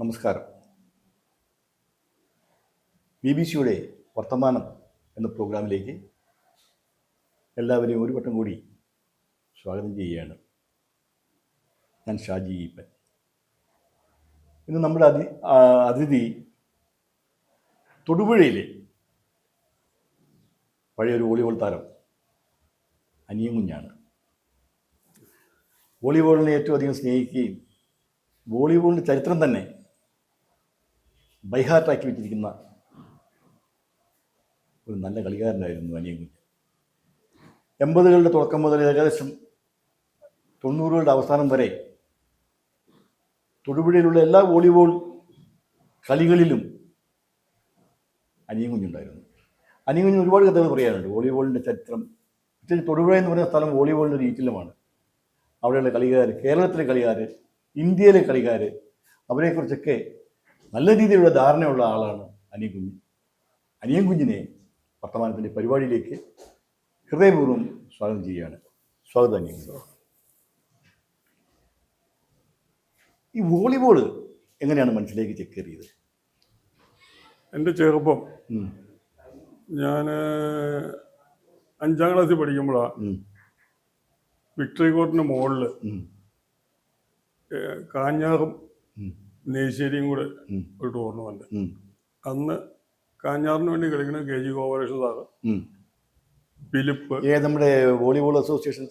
നമസ്കാരം. B B സിയുടെ വർത്തമാനം എന്ന പ്രോഗ്രാമിലേക്ക് എല്ലാവരെയും ഒരു വട്ടം കൂടി സ്വാഗതം ചെയ്യുകയാണ് ഞാൻ ഷാജി ഈപ്പൻ. ഇന്ന് നമ്മുടെ അതി അതിഥി തൊടുപുഴയിലെ പഴയൊരു വോളിബോൾ താരം അനിയൻ കുഞ്ഞാണ്. വോളിബോളിനെ ഏറ്റവും അധികം സ്നേഹിക്കുകയും വോളിബോളിന്റെ ചരിത്രം തന്നെ ബൈഹാർട്ടാക്കി വെച്ചിരിക്കുന്ന ഒരു നല്ല കളിക്കാരനായിരുന്നു അനിയൻകുഞ്ഞ് എൺപതുകളുടെ തുടക്കം മുതൽ ഏകദേശം തൊണ്ണൂറുകളുടെ അവസാനം വരെ തൊടുപുഴയിലുള്ള എല്ലാ വോളിബോൾ കളികളിലും അനിയൻകുഞ്ഞുണ്ടായിരുന്നു കുഞ്ഞുണ്ടായിരുന്നു. അനിയൻ ഒരുപാട് കഥകൾ പറയാനുണ്ട്. വോളിബോളിന്റെ ചരിത്രം. പ്രത്യേകിച്ച് തൊടുപുഴ എന്ന് പറയുന്ന സ്ഥലം വോളിബോളിന്റെ ഒരു ഈറ്റിലുമാണ് അവിടെയുള്ള കളിക്കാർ കേരളത്തിലെ കളിക്കാർ ഇന്ത്യയിലെ കളിക്കാർ അവരെക്കുറിച്ചൊക്കെ നല്ല രീതിയിലുള്ള ധാരണയുള്ള ആളാണ് അനിയൻ കുഞ്ഞ്. അനിയൻ കുഞ്ഞിനെ വർത്തമാനത്തിന്റെ പരിപാടിയിലേക്ക് ഹൃദയപൂർവം സ്വാഗതം ചെയ്യുകയാണ്. സ്വാഗതം അനിയൻ ഈ വോളിബോൾ എങ്ങനെയാണ് മനസ്സിലേക്ക് ചെക്കേറിയത്? എന്റെ ചെറുപ്പം ഞാൻ അഞ്ചാം ക്ലാസ്സിൽ പഠിക്കുമ്പോഴാണ് വിക്ടറി കോർട്ടിന് മുകളിൽ കാഞ്ഞാറും നെയ്ശ്ശേരിയും കൂടെ ഒരു ടൂർണമെന്റ് അന്ന് കാഞ്ഞാറിന് വേണ്ടി കളിക്കുന്ന K G Gopalakrishna sir. Philip നമ്മുടെ വോളിബോൾ അസോസിയേഷൻ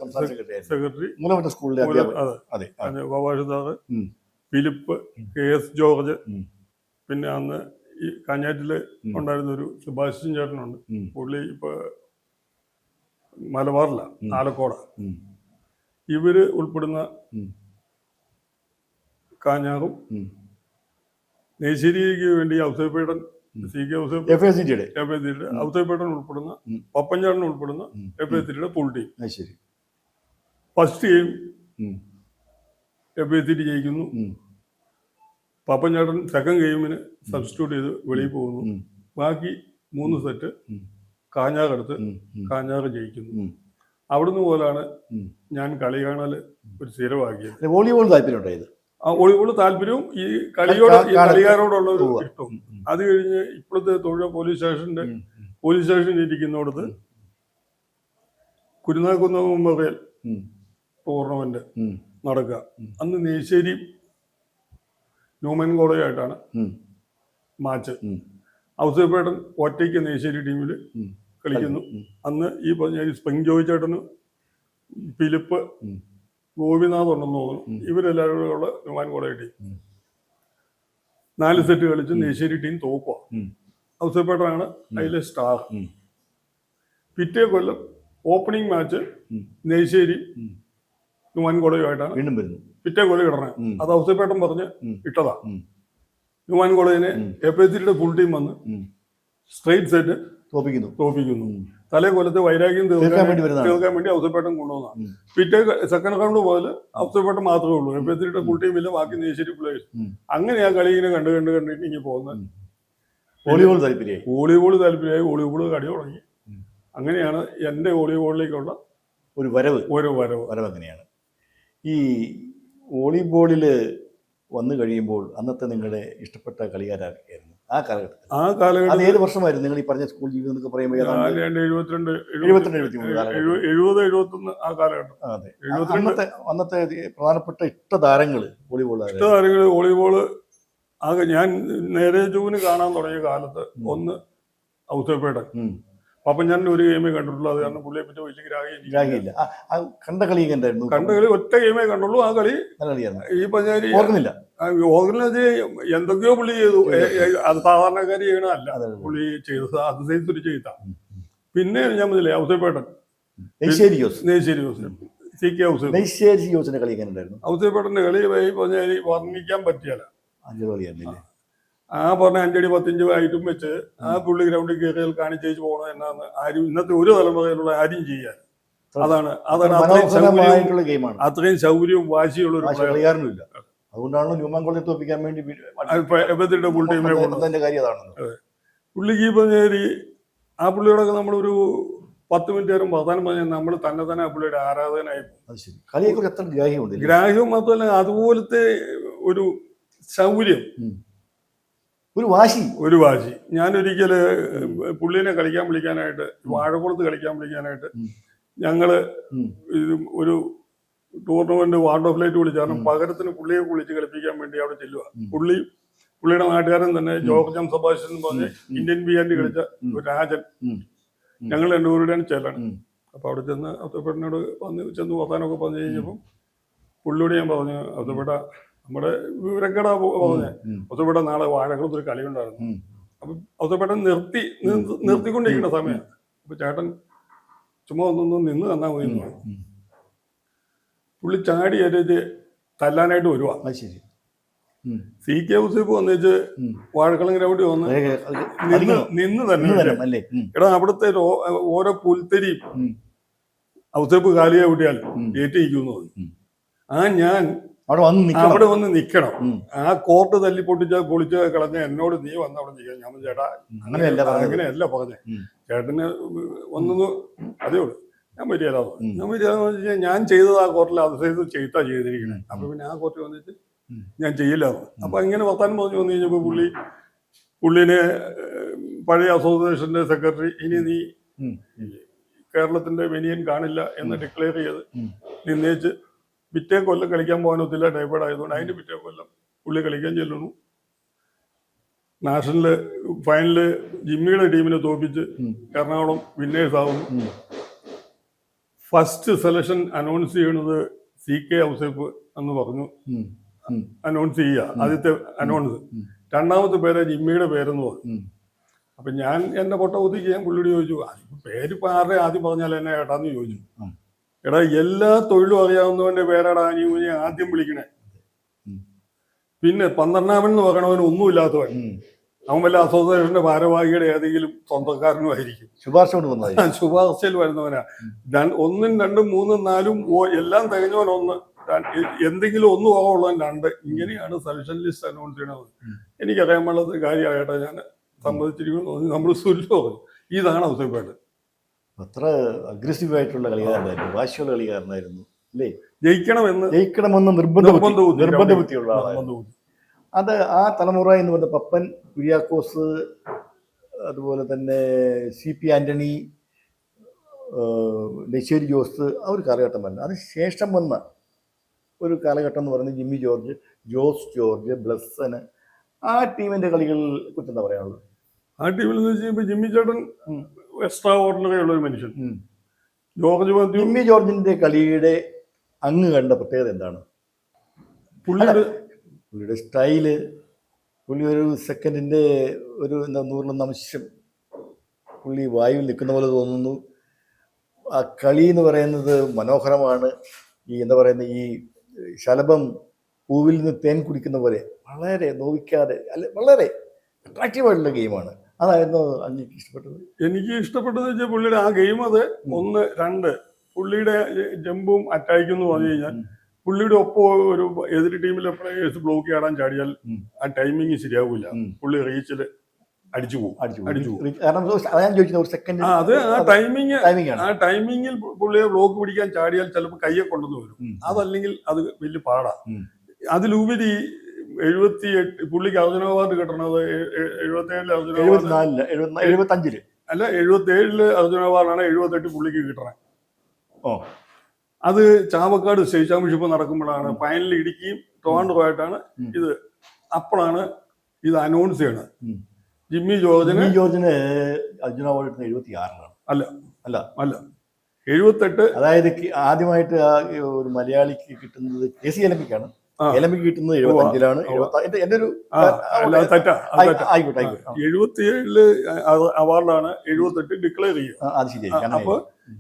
സെക്രട്ടറി സ്കൂളിലെ അതെ. ആ, sir. Philip K S George. പിന്നെ അന്ന് ഈ കാഞ്ഞാറ്റിൽ. ഉണ്ടായിരുന്ന ഒരു സുഭാഷിൻ ചേട്ടനുണ്ട്. പുള്ളി ഇപ്പൊ മലബാറില ആലക്കോട. ഇവർ ഉൾപ്പെടുന്ന കാഞ്ഞാറും. നെയ്ശ്ശേരിക്ക് വേണ്ടി ഔസേപ്പേട്ടൻ C K Ouseph F A ഔസേപ്പേട്ടൻ ഉൾപ്പെടുന്ന. പപ്പഞ്ചാടൻ ഉൾപ്പെടുന്ന. എഫ് എ സിയുടെ ഫുൾ ടീം ശരി. First game F A T ജയിക്കുന്നു. പപ്പഞ്ചാടൻ സെക്കൻഡ് ഗെയിമിന് സബ്സ്റ്റിറ്റ്യൂട്ട് ചെയ്ത് വെളിയിൽ പോകുന്നു. ബാക്കി മൂന്ന് സെറ്റ് കാഞ്ഞാറെടുത്ത് കാഞ്ഞാറ് ജയിക്കുന്നു. അവിടുന്ന് പോലാണ് ഞാൻ കളി കാണൽ ഒരു സ്ഥിരമാക്കിയത്. വോളിബോൾ താല്പര്യം ഉണ്ടായത് ഒളിവുള്ള താല്പര്യവും ഈ കളിയോട് ഈ കളിക്കാരോടുള്ള ഒരു. ഇഷ്ടവും. അത് കഴിഞ്ഞ് ഇപ്പോഴത്തെ തൊഴിൽ പോലീസ് സ്റ്റേഷന്റെ പോലീസ് സ്റ്റേഷനിൽ ഇരിക്കുന്നിടത്ത് കുരുനാക്കുന്ന മെമ്മോറിയൽ ടൂർണമെന്റ് നടക്കുക. അന്ന് നെയ്ശ്ശേരി ന്യൂമൻ കോളേജായിട്ടാണ് മാച്ച്. ഔസേപ്പേട്ടൻ ഒറ്റയ്ക്ക് നെയ്ശ്ശേരി ടീമിൽ കളിക്കുന്നു. അന്ന് ഈ പറഞ്ഞ സ്പെങ് സ്പ്രിങ് ജോയി ചേട്ടന് ഫിലിപ്പ്. ഗോപിനാഥ് ഉണ്ടെന്ന് തോന്നുന്നു. ഇവരെല്ലാവരും കൂടെ ഉള്ള ന്യൂമാൻ കോളേജ് ടീം. നാല് സെറ്റ് കളിച്ച് നെയ്ശ്ശേരി ടീം തോക്കുക ഉം, ഔസേപ്പേട്ടനാണ് അതിലെ സ്റ്റാർ. പിറ്റേ കൊല്ലം ഓപ്പണിംഗ് മാച്ച്. നെയ്ശ്ശേരി ഉം. ന്യൂമാൻ കോളേജുമായിട്ടാണ് വീണ്ടും വരുന്നു പിറ്റേ കൊല്ലം ഇടണേ. അത് ഔസേപ്പേട്ടൻ പറഞ്ഞ് ഇട്ടതാ ഉം. ന്യൂമാൻ കോളേജിനെ ഉം. എഫ് എസ് സിയുടെ ഫുൾ ടീം വന്ന് സ്ട്രെയിറ്റ് സെറ്റ് തോപ്പിക്കുന്നു തോപ്പിക്കുന്നു ഉം. തലേ കൊല്ലത്തെ വൈരാഗ്യം തീർക്കാൻ തീർക്കാൻ വേണ്ടി ഔസേപ്പേട്ടൻ കൊണ്ടുവന്നതാണ്. പിറ്റേ സെക്കൻഡ് റൗണ്ട് മുതൽ ഔസേപ്പേട്ടൻ മാത്രമേ ഉള്ളൂ. എഫ് എസ് സിയുടെ ഫുൾ ടീമില്ല ബാക്കി നെയ്ശ്ശേരി പ്ലേയേഴ്സ് അങ്ങനെ ഞാൻ കളി ഇങ്ങനെ കണ്ട് കണ്ട് കണ്ടിട്ട് ഇങ്ങനെ പോകുന്നത്. വോളിബോൾ താല്പര്യമായി. വോളിബോൾ താല്പര്യമായി. വോളിബോൾ കളി തുടങ്ങി. അങ്ങനെയാണ് എന്റെ വോളിബോളിലേക്കുള്ള ഒരു വരവ്. ഒരു വരവ്. വരവ് അങ്ങനെയാണ്. ഈ വോളിബോളിൽ വന്നു കഴിയുമ്പോൾ അന്നത്തെ നിങ്ങളുടെ ഇഷ്ടപ്പെട്ട കളിക്കാരായിരുന്നു ആ കാലഘട്ടത്തിൽ. ആ അത് കാലഘട്ടത്തിൽ ഏത് വർഷമായിരുന്നു? നിങ്ങൾ ഈ പറഞ്ഞ സ്കൂൾ ജീവിതം എന്നൊക്കെ പറയുമ്പോൾ എഴുപത്തിരണ്ട് എഴുപത്തിരണ്ട് എഴുപത് എഴുപത് എഴുപത്തൊന്ന് ആ കാലഘട്ടം. അതെ. അന്നത്തെ അന്നത്തെ പ്രധാനപ്പെട്ട ഇഷ്ട താരങ്ങൾ വോളിബോൾ ഇഷ്ട താരങ്ങൾ വോളിബോൾ ആകെ ഞാൻ നേരെ ജൂന് കാണാൻ തുടങ്ങിയ കാലത്ത് ഒന്ന് ഔസേപ്പേട്ടൻ. പപ്പഞ്ഞാന്റെ ഒരു ഗെയിമേ കണ്ടിട്ടുള്ളൂ. അത് കാരണം പുള്ളിയെ പറ്റി വലിയ ഗ്രാഹിയില്ല കണ്ട കളി കണ്ടായിരുന്നു കണ്ട കളി ഒറ്റ ഗെയിമേ കണ്ടുള്ളൂ. ആ കളി ഈ പഞ്ചാരി ഓർക്കുന്നില്ല? ഓർക്കുന്നത് എന്തൊക്കെയോ പുള്ളി ചെയ്തു. അത് സാധാരണക്കാരി ചെയ്യണമല്ല. പുള്ളി ചെയ്തത് അത് ചെയ്തൊരു ചെയ്ത. പിന്നെ ഞാൻ മുതലേ ഔസേപ്പേട്ടൻ. നെയ്ശ്ശേരി ജോസ്. നെയ്ശ്ശേരി ഔസേപ്പ് സി കെ ഔസേപ്പ് നെയ്ശ്ശേരി ജോസിന്റെ കളി എങ്ങനെ ഉണ്ടായിരുന്നു? ഔസേപ്പേട്ടന്റെ കളി ഈ വർണിക്കാൻ പറ്റിയല്ല. അഞ്ചു കളിയായിരുന്നില്ലേ? ആ പറഞ്ഞ അഞ്ചടി പത്തഞ്ച് ആയിട്ടും വെച്ച് ആ പുള്ളി ഗ്രൗണ്ടിൽ കയറിയാൽ കാണിച്ചേച്ച് പോകണം എന്നാണ് ആരും ഇന്നത്തെ ഒരു തലമുറയിലുള്ള ആരും ചെയ്യാൻ. അതാണ് അതാണ് അത്രയും സൗകര്യവും മനോഹരമായിട്ടുള്ള ഗെയിമാണ്. അത്രയും സൗകര്യവും വാശിയുള്ള ഒരു കളിക്കാരനുമില്ല അതുകൊണ്ടാണ് ന്യൂമാൻ കോളേജ് തോപ്പിക്കാൻ വേണ്ടി ഫുൾ ടൈമിലെ കൊണ്ട് അതിന്റെ കാര്യം അതാണ് പുള്ളിക്ക് ഇപ്പം ആ പുള്ളിയോടൊക്കെ നമ്മളൊരു പത്ത് മിനിറ്റ് നേരം വർത്താനം പറഞ്ഞാൽ നമ്മൾ തന്നെ തന്നെ ആ പുള്ളിയുടെ ആരാധകനായി ഗ്രാഹ്യം അത് ശരി. കളിയെ എത്ര ഗ്രാഹ്യമുണ്ട്? ഗ്രാഹ്യവും മാത്രമല്ല അതുപോലത്തെ ഒരു ശൗര്യം ഒരു വാശി. ഒരു വാശി. ഞാനൊരിക്കൽ പുള്ളിനെ കളിക്കാൻ വിളിക്കാനായിട്ട് വാഴക്കുളത്ത് കളിക്കാൻ വിളിക്കാനായിട്ട്. ഞങ്ങൾ ഇത് ഒരു ടൂർണമെന്റ് വാർഡ് ഓഫ് ലൈറ്റ് വിളിച്ചു കാരണം പകരത്തിന് പുള്ളിയെ വിളിച്ച് കളിപ്പിക്കാൻ വേണ്ടി അവിടെ ചെല്ലുക. പുള്ളി പുള്ളിയുടെ നാട്ടുകാരൻ തന്നെ ജോർജ് എം സബാഷൻ എന്ന് പറഞ്ഞ് ഇന്ത്യൻ ബിയാൻഡ് കളിച്ച രാജൻ. ഞങ്ങൾ രണ്ടുപേരുടെയാണ് ചെല്ലണം. അപ്പൊ അവിടെ ചെന്ന് അത്തപ്പേട്ടനോട് വന്ന് ചെന്ന് വർത്താനൊക്കെ പറഞ്ഞു കഴിഞ്ഞപ്പം പുള്ളിയോട് ഞാൻ പറഞ്ഞു അത്തപ്പേട്ട നമ്മുടെ വിവരക്കട പോകുന്നേ ഉം. അത്തപ്പേട്ട നാളെ വാഴക്കുളത്തൊരു കളി ഉണ്ടായിരുന്നു. അപ്പൊ അത്തപ്പേട്ടൻ നിർത്തി നിർ- നിർത്തിക്കൊണ്ടിരിക്കുന്ന സമയം അപ്പൊ ചേട്ടൻ ചുമ്മാ ഒന്നൊന്ന് നിന്ന് തന്നാ മതി എന്ന് പറഞ്ഞു. പുള്ളി ചാടി അരച്ച് തല്ലാനായിട്ട് വരുവാ. ശരി. സി കെ ഔസേപ്പ് വന്നേച്ച് വാഴക്കളം ഗ്രൗണ്ടിൽ വന്ന് നിന്ന് നിന്ന് തന്നെ എടാ അവിടുത്തെ ഓരോ പുൽത്തരി. ഔസേപ്പ് കാലിയെ വിട്ടിയാൽ ഏറ്റിരിക്കുന്നു ആ ഞാൻ അവിടെ വന്ന് നിൽക്കണം അവിടെ വന്ന് നിൽക്കണം ആ കോർട്ട് തല്ലി പൊട്ടിച്ച പൊളിച്ച് കളഞ്ഞ എന്നോട് നീ വന്ന് അവിടെ നിൽക്കാൻ ഞാൻ ചേട്ടാ അങ്ങനെയല്ല. അങ്ങനെയല്ല പറഞ്ഞേ. ചേട്ടന് ഒന്നൊന്ന് അതേ ഉള്ളൂ. ഞാൻ മര്യാദ. ഞാൻ മര്യാദ ഞാൻ ചെയ്തത് ആ കോർട്ടിൽ അത് അതിശയത്ത് ചെയ്താ ചെയ്തിരിക്കണേ. അപ്പൊ പിന്നെ ആ കോർട്ടിൽ വന്നിട്ട് ഞാൻ ചെയ്യില്ല അപ്പൊ ഇങ്ങനെ വർത്താനം പറഞ്ഞു വന്നു കഴിഞ്ഞപ്പോ പുള്ളി പുള്ളിനെ പഴയ അസോസിയേഷന്റെ സെക്രട്ടറി ഇനി നീ. കേരളത്തിന്റെ വെനിയൻ കാണില്ല എന്ന് ഡിക്ലെയർ ചെയ്ത് ഉം. പിറ്റേ കൊല്ലം കളിക്കാൻ പോകാൻ ഒത്തില്ല ടൈഫോയിഡ് ആയതുകൊണ്ട് അതിന്റെ പിറ്റേ കൊല്ലം പുള്ളി കളിക്കാൻ ചെല്ലുന്നു. നാഷണൽ ഫൈനൽ ജിമ്മിയുടെ ടീമിനെ തോപ്പിച്ച്. എറണാകുളം വിന്നേഴ്സ് ആവുന്നു. ഫസ്റ്റ് സെലക്ഷൻ അനൗൺസ് ചെയ്യുന്നത് സി കെ ഔസേഫ് എന്ന് പറഞ്ഞു. അനൗൺസ് ചെയ്യുക. ആദ്യത്തെ അനൗൺസ് രണ്ടാമത്തെ പേര് ജിമ്മിയുടെ പേരെന്ന് പറഞ്ഞു. അപ്പൊ ഞാൻ എന്റെ പൊട്ട കുത്തിക്ക് ഞാൻ പുള്ളിയോട് ചോദിച്ചു. പേര് ഇപ്പൊ ആരുടെ ആദ്യം പറഞ്ഞാൽ എന്നെ ഏട്ടാന്ന് ചോദിച്ചു. എടാ എല്ലാ തൊഴിലും അറിയാവുന്നവന്റെ പേരാണ് നീ ഇവനെ ആദ്യം വിളിക്കണേ. പിന്നെ പന്ത്രണ്ടാമൻ എന്ന് പറയണവൻ ഒന്നുമില്ലാത്തവൻ. അവൻ വല്ല അസോസിയേഷന്റെ ഭാരവാഹിയുടെ ഏതെങ്കിലും സ്വന്തക്കാരനും ആയിരിക്കും. ശുപാർശ ശുപാർശയിൽ വരുന്നവനാ. ഒന്നും രണ്ടും മൂന്നും നാലും ഓ- എല്ലാം തികഞ്ഞവൻ ഒന്ന്. എന്തെങ്കിലും ഒന്ന് കുറവുള്ളവൻ രണ്ട്. ഇങ്ങനെയാണ് സെലക്ഷൻ ലിസ്റ്റ് അനൗൺസ് ചെയ്യണത്. എനിക്കറിയാൻ പാടുള്ളത് കാര്യമായിട്ടാ ഞാൻ സമ്മതിച്ചിരിക്കുന്നു നമ്മൾ സുല്ലോ ഇതാണ് അവസരപ്പാട്. അത്ര അഗ്രസീവ് ആയിട്ടുള്ള കളിക്കാരനായിരുന്നു വാശിയുള്ള കളിക്കാരനായിരുന്നു. അല്ലേ? ജയിക്കണമെന്ന് ജയിക്കണമെന്ന് നിർബന്ധ നിർബന്ധ ബുദ്ധി. നിർബന്ധ ബുദ്ധിയുള്ള ആളായിരുന്നു. അത് ആ തലമുറ എന്ന് പറഞ്ഞ പപ്പൻ കുര്യാക്കോസ് അതുപോലെ തന്നെ സി പി ആന്റണി ലശ്ശേരി ജോസ് ആ ഒരു കാലഘട്ടം പറഞ്ഞു അതിന് ശേഷം വന്ന ഒരു കാലഘട്ടം എന്ന് പറയുന്നത് ജിമ്മി ജോർജ് ജോസ് ജോർജ് ബ്ലസ്സന്. ആ ടീമിന്റെ കളികളിൽ കുറ്റം എന്താ പറയാനുള്ളത്? ആ ടീമിൽ എന്ന് വെച്ച് ജിമ്മി ചേട്ടൻ. എക്സ്ട്രാ ഓർഡിനറി ഉള്ള ഒരു മനുഷ്യൻ. ജോർജ് മാത്യു ജിമ്മി ജോർജിന്റെ കളിയുടെ അങ്ങ് കണ്ട പ്രത്യേകത എന്താണ്? പുള്ളിയുടെ പുള്ളിയുടെ സ്റ്റൈൽ പുള്ളി ഒരു സെക്കൻഡിന്റെ ഒരു എന്താ നൂറിലൊന്ന് അംശം പുള്ളി വായുവിൽ നിൽക്കുന്ന പോലെ തോന്നുന്നു. ആ കളി എന്ന് പറയുന്നത് മനോഹരമാണ്. ഈ എന്താ പറയുന്ന ഈ ശലഭം പൂവിൽ നിന്ന് തേൻ കുടിക്കുന്ന പോലെ. വളരെ നോവിക്കാതെ അല്ല വളരെ അട്രാക്റ്റീവ് ആയിട്ടുള്ള ഗെയിമാണ്. അതായിരുന്നു അനിക്ക് ഇഷ്ടപ്പെട്ടത്. എനിക്ക് ഇഷ്ടപ്പെട്ടത് വെച്ചാൽ പുള്ളിയുടെ ആ ഗെയിം അത് ഒന്ന് രണ്ട്. പുള്ളിയുടെ ജമ്പും അറ്റാക്കും എന്ന് പറഞ്ഞു കഴിഞ്ഞാൽ പുള്ളിയുടെ ഒപ്പം ഒരു എതിർ ടീമിലെ പ്ലേയേഴ്സ് ബ്ലോക്ക് ചെയ്യാൻ ചാടിയാൽ ആ ടൈമിങ് ശരിയാവില്ല പുള്ളി റീച്ചിൽ അടിച്ചു പോകും. അടിച്ചു പോകും. അത് ആ ടൈമിങ് ആ ടൈമിങ്ങിൽ പുള്ളിയെ ബ്ലോക്ക് പിടിക്കാൻ ചാടിയാൽ ചിലപ്പോൾ കയ്യെ കൊണ്ടുവന്ന് വരും. അതല്ലെങ്കിൽ അത് വലിയ പാടാ. അതിലുപരി എഴുപത്തി എട്ട് പുള്ളിക്ക് അർജുന അവാർഡ് കിട്ടണത് എഴുപത്തി ഏഴിൽ അർജുന അവാർഡ് എഴുപത്തിനാലിൽ എഴുപത്തി എഴുപത്തഞ്ചിൽ. അല്ല എഴുപത്തി ഏഴിൽ അർജുന അവാർഡാണ് എഴുപത്തെട്ട് പുള്ളിക്ക് കിട്ടണത് ഓ. അത് ചാവക്കാട് സ്റ്റേറ്റ് ചാമ്പ്യൻഷിപ്പ് നടക്കുമ്പോഴാണ് ഫൈനലിൽ ഇടുക്കിയും ട്രിവാൻഡ്രമായിട്ടാണ് ആയിട്ടാണ് ഇത് അപ്പോഴാണ് ഇത് അനൗൺസ് ചെയ്യണത്. ജിമ്മി ജോർജിന് ജോർജിന് അർജുന അവാർഡ് കിട്ടുന്നത് എഴുപത്തി ആറിലാണ് അല്ല. അല്ല. അല്ല. എഴുപത്തെട്ട് അതായത് ആദ്യമായിട്ട് ഒരു മലയാളിക്ക് കിട്ടുന്നത് കെ സി എലമിക്കാണ് എലമിക്ക് കിട്ടുന്നത് എഴുപത്തഞ്ചിലാണ്. എന്റെ ഒരു ആയിക്കോട്ടെ അവാർഡാണ് എഴുപത്തെട്ട് ഡിക്ലെയർ ചെയ്യുക. അത് ശരിയായി. അപ്പൊ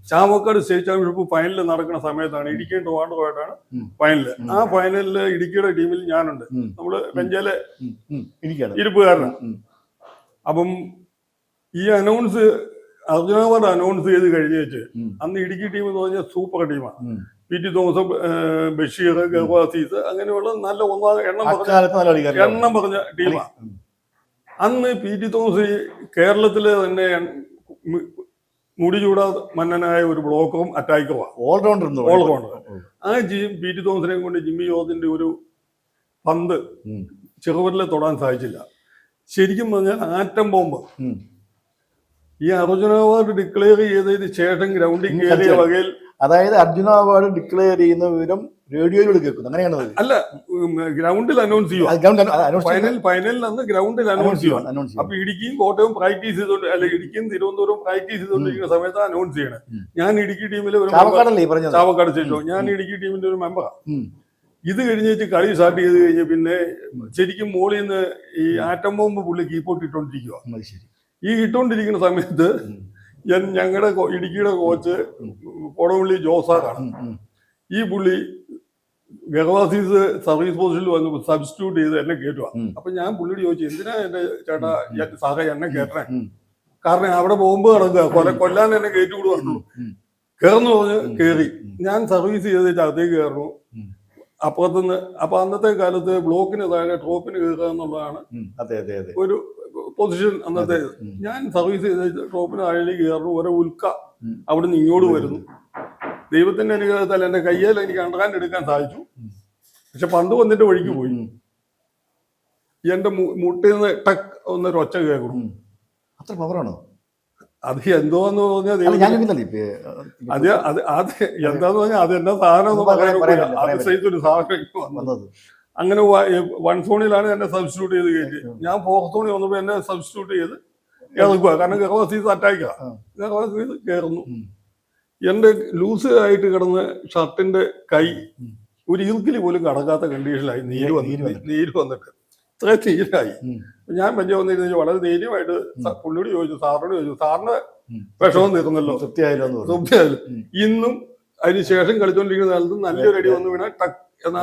ചാവക്കാട് സ്റ്റേറ്റ് ചാമ്പ്യൻഷിപ്പ് ഫൈനലിൽ നടക്കുന്ന സമയത്താണ് ഇടുക്കിയും ട്രിവാൻഡ്രമായിട്ടാണ് ഉം. ഫൈനൽ. ആ ഫൈനലിൽ ഇടുക്കിയുടെ ടീമിൽ ഞാനുണ്ട്. നമ്മൾ ഉം, ഇരിപ്പുകാരനാണ് അപ്പം ഈ അനൗൺസ് അർജുന അവാർഡ് അനൗൺസ് ചെയ്ത് കഴിഞ്ഞേച്ച് വെച്ച് അന്ന് ഇടുക്കി ടീം എന്ന് പറഞ്ഞാൽ സൂപ്പർ ടീമാണ്. പി ടി തോമസ് ബഷീർ ഗവാസീസ് അങ്ങനെയുള്ള നല്ല ഒന്നാം എണ്ണം പറഞ്ഞ എണ്ണം പറഞ്ഞ ടീമാണ് അന്ന് പി ടി തോമസ് കേരളത്തിലെ തന്നെ മുടി ചൂടാതെ മന്നനായ ഒരു ബ്ലോക്കറും അറ്റാക്കറുമാണ് ഓൾറൗണ്ടർ rounder. ആ ജി പി ടി തോമസിനെ കൊണ്ട് ജിമ്മി ജോസിന്റെ ഒരു പന്ത്. ചെറുവിരലെ തൊടാൻ സാധിച്ചില്ല. ശരിക്കും പറഞ്ഞാൽ ആറ്റം ബോംബ്. ഈ അർജുന അവാർഡ് ഡിക്ലെയർ ചെയ്തതിന് ശേഷം ഗ്രൗണ്ടിൽ കയറിയ വകയിൽ അതായത് അർജുന അവാർഡ് ഡിക്ലെയർ ചെയ്യുന്ന വിവരം റേഡിയോയിലൂടെ കേൾക്കുന്നു. അങ്ങനെയാണ് അല്ല ഗ്രൗണ്ടിൽ അനൗൺസ് ചെയ്യും ഫൈനൽ ഫൈനലിൽ അന്ന് ഗ്രൗണ്ടിൽ അനൗൺസ് ചെയ്യും. അപ്പൊ ഇടുക്കിയും കോട്ടയവും പ്രാക്ടീസ് ചെയ്തോണ്ട് അല്ല ഇടുക്കിയും തിരുവനന്തപുരം പ്രാക്ടീസ് ചെയ്തോണ്ടിരിക്കുന്ന സമയത്ത് അനൗൺസ് ചെയ്യണേ. ഞാൻ ഇടുക്കി ടീമിലെ ഒരു ചാവക്കാട് സ്റ്റേഷോ ഞാൻ ഇടുക്കി ടീമിന്റെ ഒരു മെമ്പറാണ് ഇത് കഴിഞ്ഞിട്ട് കളി സ്റ്റാർട്ട് ചെയ്ത് കഴിഞ്ഞ് പിന്നെ ശരിക്കും മോളിൽ നിന്ന് ഈ ആറ്റം ബോംബ് പുള്ളി കീപ്പോട്ട് ഇട്ടോണ്ടിരിക്കുക ഈ ഇട്ടോണ്ടിരിക്കുന്ന സമയത്ത് ഞങ്ങളുടെ ഇടുക്കിയുടെ കോച്ച് കൊടവള്ളി ജോസാറാണ്. ഈ പുള്ളി ഗർവാസീസ് സർവീസ് പോസ്റ്റിൽ വന്ന് സബ്സ്റ്റിറ്റ്യൂട്ട് ചെയ്ത് എന്നെ കയറ്റുക. അപ്പൊ ഞാൻ പുള്ളിയോട് ചോദിച്ചു എന്തിനാ എന്റെ ചേട്ടാ സാറേ എന്നെ കയറ്റണേ കാരണം അവിടെ ബോംബ് കിടക്കുക കൊല കൊല്ലാൻ എന്നെ കയറ്റി വിടുവാണല്ലോ. കയറുന്നു പറഞ്ഞ് കയറി ഞാൻ സർവീസ് ചെയ്തിട്ട് അകത്തേക്ക് കയറുന്നു. അപ്പുറത്തുനിന്ന് അപ്പൊ അന്നത്തെ കാലത്ത് ബ്ലോക്കിന് താഴെ ട്രോപ്പിന് കയറുക എന്നുള്ളതാണ് അതെ അതെ അതെ. ഒരു പൊസിഷൻ അന്നത്തെ ഞാൻ സർവീസ് ചെയ്ത ടോപ്പിന് താഴേക്ക് കയറുന്നു. ഓരോ ഉൽക്ക അവിടെ അവിടുന്ന് ഇങ്ങോട്ട് വരുന്നു. ദൈവത്തിന്റെ അനുഗ്രഹത്താൽ എന്റെ കയ്യിൽ എനിക്ക് അണ്ടർഹാൻഡ് എടുക്കാൻ സാധിച്ചു. പക്ഷെ പന്ത് വന്നിട്ട് വഴിക്ക് പോയി. എന്റെ മുട്ടിൽ നിന്ന് ടക്ക് ഒന്നൊരു ഒച്ച കേൾക്കണം. അത്ര പവറാണോ അത് എന്തോന്ന് പറഞ്ഞാൽ അത് അത് അത് എന്താന്ന് പറഞ്ഞാൽ അത് എന്നാ സാധനം പറയാൻ അത് സഹിച്ചൊരു സാധനം വന്നത്. അങ്ങനെ വൺ ഫോണിലാണ് എന്നെ സബ്സ്റ്റിറ്റ്യൂട്ട് ചെയ്ത് കയറ്റി. ഞാൻ ഫോർ സോണിൽ വന്നപ്പോൾ എന്നെ സബ്സ്റ്റിറ്റ്യൂട്ട് ചെയ്ത് ഇറക്കുക കാരണം ഗർഭസീസ് അറ്റാക്കാ ആ. ഗർഭസീസ് കയറുന്നു എന്റെ എന്റെ ലൂസ് ആയിട്ട് കിടന്ന ഷർട്ടിന്റെ കൈ ഒരു ഇറുക്കിൽ പോലും കടക്കാത്ത കണ്ടീഷനിലായി നീര് വന്നിട്ട്. നീര് വന്നിട്ട്. ഇത്ര നീരായി ഞാൻ പഞ്ചു വന്നിരുന്ന വളരെ ധൈര്യമായിട്ട് പുള്ളിയോട് ചോദിച്ചു സാറിനോട് ചോദിച്ചു സാറിന്. വിഷമം തീർന്നല്ലോ. തൃപ്തിയായല്ലോ തൃപ്തിയായാലും. ഇന്നും അതിന് ശേഷം കളിച്ചോണ്ടിരിക്കുന്ന കാലത്ത് നല്ലൊരു അടി വന്നു വീണാൽ ടക്ക് എന്ന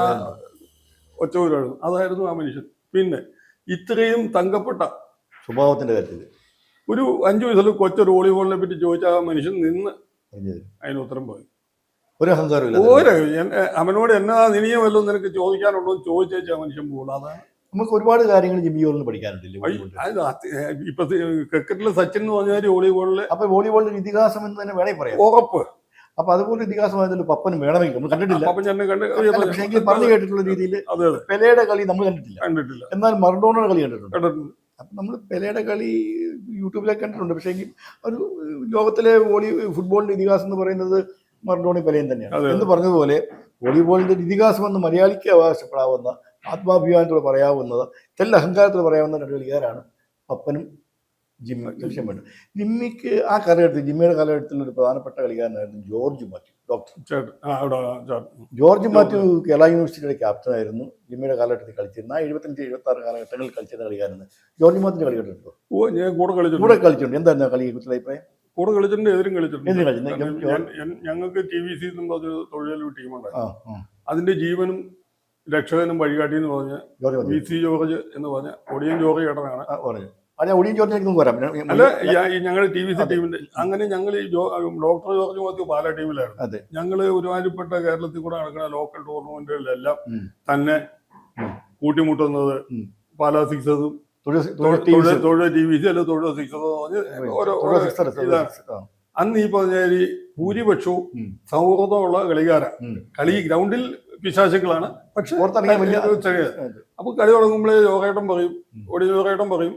ഒറ്റ ഊരാണ് അതായിരുന്നു ആ മനുഷ്യൻ. പിന്നെ ഇത്രയും തങ്കപ്പെട്ട സ്വഭാവത്തിന്റെ കാര്യത്തിൽ. ഒരു അഞ്ചു വയസ്സിൽ കൊച്ചൊരു വോളിബോളിനെ പറ്റി ചോദിച്ച ആ മനുഷ്യൻ നിന്ന് അതിന് ഉത്തരം പോയി ഒരു അഹങ്കാരം ഇല്ല. അവനോട് എന്നാ നിനിയും വല്ലതും നിനക്ക് ചോദിക്കാനുള്ളൂ എന്ന് ചോദിച്ചേച്ച് ആ മനുഷ്യൻ പോകാതെ നമുക്ക് ഒരുപാട് കാര്യങ്ങൾ ജിമ്മി ജോർജിന് പഠിക്കാനുണ്ടല്ലേ വോളിബോളിൽ. ഇപ്പൊ ക്രിക്കറ്റിൽ സച്ചിൻ എന്ന് പറഞ്ഞാൽ വോളിബോളിൽ അപ്പൊ വോളിബോളിന്റെ ഇതിഹാസം എന്ന് തന്നെ വേണമെങ്കിൽ പറയാം. ഉറപ്പ്. അപ്പൊ അതുപോലെ ഇതിഹാസമായതിൽ പപ്പൻ വേണമെങ്കിൽ നമ്മൾ കണ്ടിട്ടില്ല. പക്ഷേ എങ്കിൽ പറഞ്ഞു കേട്ടിട്ടുള്ള രീതിയിൽ പെലയുടെ കളി നമ്മൾ കണ്ടിട്ടില്ല. കണ്ടിട്ടില്ല. എന്നാൽ മറഡോണയുടെ കളി കണ്ടിട്ടുണ്ട്. കണ്ടിട്ടുണ്ട്. അപ്പൊ നമ്മൾ പെലയുടെ കളി യൂട്യൂബിലൊക്കെ കണ്ടിട്ടുണ്ട്. പക്ഷേ എങ്കിൽ ഒരു ലോകത്തിലെ വോളി ഫുട്ബോളിന്റെ ഇതിഹാസം എന്ന് പറയുന്നത് മറഡോണി പെലയും തന്നെയാണ്. എന്ന് പറഞ്ഞതുപോലെ വോളിബോളിന്റെ ഇതിഹാസം എന്ന് മലയാളിക്ക് അവകാശപ്പെടാവുന്ന ആത്മാഭിമാനത്തോട് പറയാവുന്നത് തെല്ല അഹങ്കാരത്തോടെ പറയാവുന്ന രണ്ട് കളിക്കാരാണ് പപ്പനും ജിമ്മി ലക്ഷ്യം വേണ്ട ജിമ്മിക്ക് ആ കാലഘട്ടത്തിൽ ജിമ്മിയുടെ കാലഘട്ടത്തിൽ ഒരു പ്രധാനപ്പെട്ട കളിക്കാരനായിരുന്നു ജോർജ് മാത്യു ഡോക്ടർ. ജോർജ് മാത്യു കേരള യൂണിവേഴ്സിറ്റിയുടെ ക്യാപ്റ്റനായിരുന്നു. ജിമ്മിയുടെ കാലഘട്ടത്തിൽ കളിച്ചിരുന്ന ആ എഴുപത്തഞ്ച് എഴുപത്തി ആറ് കാലഘട്ടങ്ങളിൽ കളിച്ചിരുന്ന കളിക്കാരന് ജോർജ് മാത്യു കളി കണ്ടിട്ടുണ്ടോ ഞാൻ കൂടെ കളിച്ചിട്ടുണ്ട്. കൂടെ കളിച്ചിട്ടുണ്ട്. എന്തായിരുന്നു കളിയെ കുറിച്ചുള്ള അഭിപ്രായം? കൂടെ കളിച്ചിട്ടുണ്ട് എതിരും കളിച്ചിട്ടുണ്ട്. ഞങ്ങൾക്ക് ടി വി സി എന്നും പറഞ്ഞൊരു ടീമുണ്ടായിരുന്നു. ആ ആ. അതിന്റെ ജീവനും രക്ഷകനും വഴികാട്ടി എന്ന് പറഞ്ഞ വി സി ജോർജ് എന്ന് പറഞ്ഞ ഒടിയൻ ജോർജ് ചേട്ടനാണ്. വരാം. അല്ല ഞങ്ങളുടെ ടി വി സി ടീമിന്റെ അങ്ങനെ ഞങ്ങൾ ഈ ഡോക്ടർ ജോർജ് മാത്യു പാല ടീമിലായിരുന്നു. ഞങ്ങൾ ഒരുമാതിരിപ്പെട്ട കേരളത്തിൽ കൂടെ നടക്കുന്ന ലോക്കൽ ടൂർണമെന്റുകളിലെല്ലാം തന്നെ. കൂട്ടിമുട്ടുന്നത് പാല സിക്സും സിക്സസും തൊഴിൽ ടി വി സി അല്ലെ തൊഴിൽ സിക്സസ് പറഞ്ഞ് ഓരോ ഇതാണ്. അന്ന് ഈ പറഞ്ഞ ഭൂരിപക്ഷവും സൗഹൃദമുള്ള കളിക്കാരൻ കളി ഗ്രൗണ്ടിൽ പിശാശുക്കളാണ് പക്ഷെ. അപ്പൊ കളി തുടങ്ങുമ്പോഴേ യോഗേട്ടം പറയും. ഒടി യോഗേട്ടം പറയും.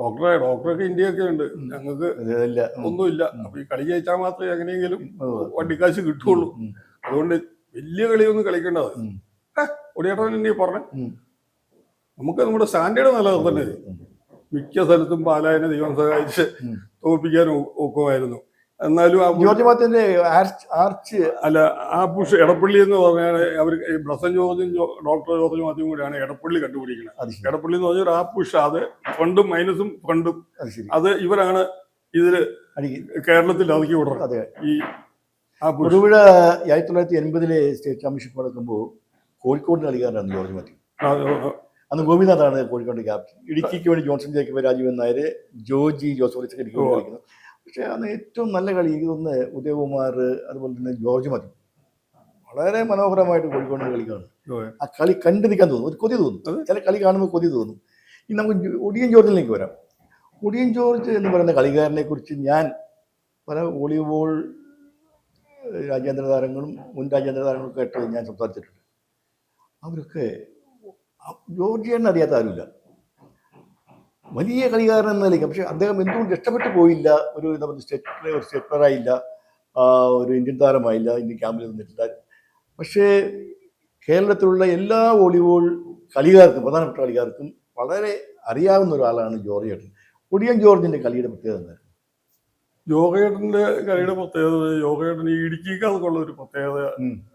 ഡോക്ടറെ ഡോക്ടറൊക്കെ ഇന്ത്യയൊക്കെ ഉണ്ട്. ഞങ്ങൾക്ക്. ഒന്നുമില്ല. അപ്പൊ ഈ കളി ജയിച്ചാൽ മാത്രമേ എങ്ങനെയെങ്കിലും. വണ്ടിക്കാശ് കിട്ടുള്ളൂ. അതുകൊണ്ട് വലിയ കളിയൊന്നും കളിക്കേണ്ടത്. ഒടിയേട്ടൻ ഇനി പറഞ്ഞു. നമുക്ക് നമ്മുടെ സ്റ്റാൻഡേർഡ് നല്ലത് തന്നെ മിക്ക സ്ഥലത്തും പാലായനെ ദൈവം സഹായിച്ച് തോപ്പിക്കാൻ ഒക്കുമായിരുന്നു. എന്നാലും ജോർജ് ആർച്ച് അല്ല ആ പുഷ് എടപ്പള്ളി എന്ന് പറഞ്ഞാൽ അവർ ബ്ലസൻ ജോർജും ഡോക്ടർ ജോർജും മാത്യം കൂടിയാണ് എടപ്പള്ളി കണ്ടുപിടിക്കുന്നത് എടപ്പള്ളി എന്ന് പറഞ്ഞാൽ ആ പുഷ് അത് ഫണ്ടും മൈനസും ഫണ്ടും അത് ഇവരാണ് ഇതിൽ കേരളത്തിൽ ഇറക്കി വിടുന്നത് ഈ ആ തൊടുപുഴ ആയിരത്തി തൊള്ളായിരത്തി എൺപതിലെ സ്റ്റേറ്റ് ചാമ്പ്യൻഷിപ്പ് നടക്കുമ്പോൾ കോഴിക്കോട് കളിക്കാരനാണ് ജോർജ് മാത്യു. അന്ന് ഗോപിനാഥാണ് കോഴിക്കോട് ക്യാപ്റ്റൻ ഇടുക്കിക്ക് വേണ്ടി ജോൺസൺ ജേക്കബ് രാജീവൻ നായർ ജോജി ജോസഫ്. കളിക്കുന്നത് പക്ഷേ അന്ന് ഏറ്റവും നല്ല കളി ഇതൊന്ന് ഉദയകുമാർ അതുപോലെ തന്നെ ജോർജ് മതി. വളരെ മനോഹരമായിട്ട് കോഴിക്കോട് കളിക്കാണ് ആ കളി കണ്ടു നിൽക്കാൻ തോന്നും. ഒരു കൊതി തോന്നും. ചില കളി കാണുമ്പോൾ കൊതി തോന്നും. ഇനി നമുക്ക് ഒടിയൻ ജോർജിലേക്ക് വരാം. ഒടിയൻ ജോർജ് എന്ന് പറയുന്ന കളിക്കാരനെ കുറിച്ച് ഞാൻ പല വോളിബോൾ രാജ്യാന്തര താരങ്ങളും മുൻ രാജ്യാന്തര താരങ്ങളൊക്കെ ആയിട്ട് ഞാൻ സംസാരിച്ചിട്ടുണ്ട്. അവരൊക്കെ ജോർജിയനെ അറിയാത്ത ആരുമില്ല. വലിയ കളിക്കാരൻ എന്ന നിലയ്ക്ക്. പക്ഷെ അദ്ദേഹം എന്തുകൊണ്ട് രക്ഷപ്പെട്ടു പോയില്ല? ഒരു എന്താ പറയുക സ്റ്റെറ്റ് ഒരു സ്റ്റെപ്പറായില്ല ഒരു ഇന്ത്യൻ താരമായില്ല ഇന്ത്യൻ ക്യാമ്പിൽ നിന്നിട്ടില്ല പക്ഷേ കേരളത്തിലുള്ള എല്ലാ വോളിബോൾ കളിക്കാർക്കും പ്രധാനപ്പെട്ട കളിക്കാർക്കും വളരെ അറിയാവുന്ന ഒരാളാണ് ജോർജേട്ടൻ ഒടിയൻ ജോർജിന്റെ കളിയുടെ പ്രത്യേകത എന്താ യോഗേട്ടന്റെ കളിയുടെ പ്രത്യേകത യോഗേട്ടൻ ഈ ഇടുക്കിക്കാർക്കുള്ള ഒരു പ്രത്യേകത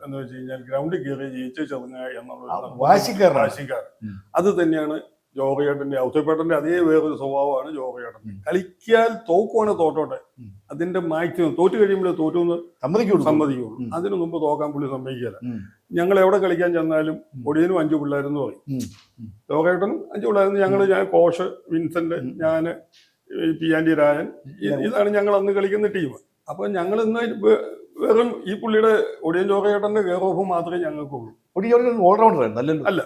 എന്ന് വെച്ച് കഴിഞ്ഞാൽ ഗ്രൗണ്ടിൽ കയറി ജയിച്ചു ചെറുങ്ങ എന്നുള്ള വാശിക്കാരൻ. അത് തന്നെയാണ് ജോഗയേട്ടന്റെ ഔത്തപ്പേട്ടന്റെ അതേ വേറൊരു സ്വഭാവമാണ് ജോഗയേട്ടൻ. കളിക്കാൻ തോക്കുവാണ് തോറ്റോട്ടെ. അതിന്റെ മാക്സിമം തോറ്റു കഴിയുമ്പോൾ തോറ്റു എന്ന് സമ്മതിക്കുള്ളൂ സമ്മതിക്കുള്ളൂ അതിനു മുമ്പ് തോക്കാൻ പുള്ളി സമ്മതിക്കില്ല ഞങ്ങൾ എവിടെ കളിക്കാൻ ചെന്നാലും. ഒടിയനും അഞ്ചു പിള്ളേരെന്ന് പറയും. ഉം. അഞ്ചു പിള്ളേരെന്ന് ഞങ്ങൾ ഞാൻ കോഷ് വിൻസെന്റ് ഞാൻ ഞാൻ പി ആൻഡി രാജൻ ഇതാണ് ഞങ്ങൾ അന്ന് കളിക്കുന്ന ടീം അപ്പൊ ഞങ്ങൾ ഇന്ന് വെറും ഈ പുള്ളിയുടെ ഒടിയൻ ജോഗയേട്ടന്റെ കെയർ ഓഫ് മാത്രമേ ഞങ്ങൾക്കുള്ളൂ. ഒടിയൻ ഓൾറൗണ്ടർ അല്ല.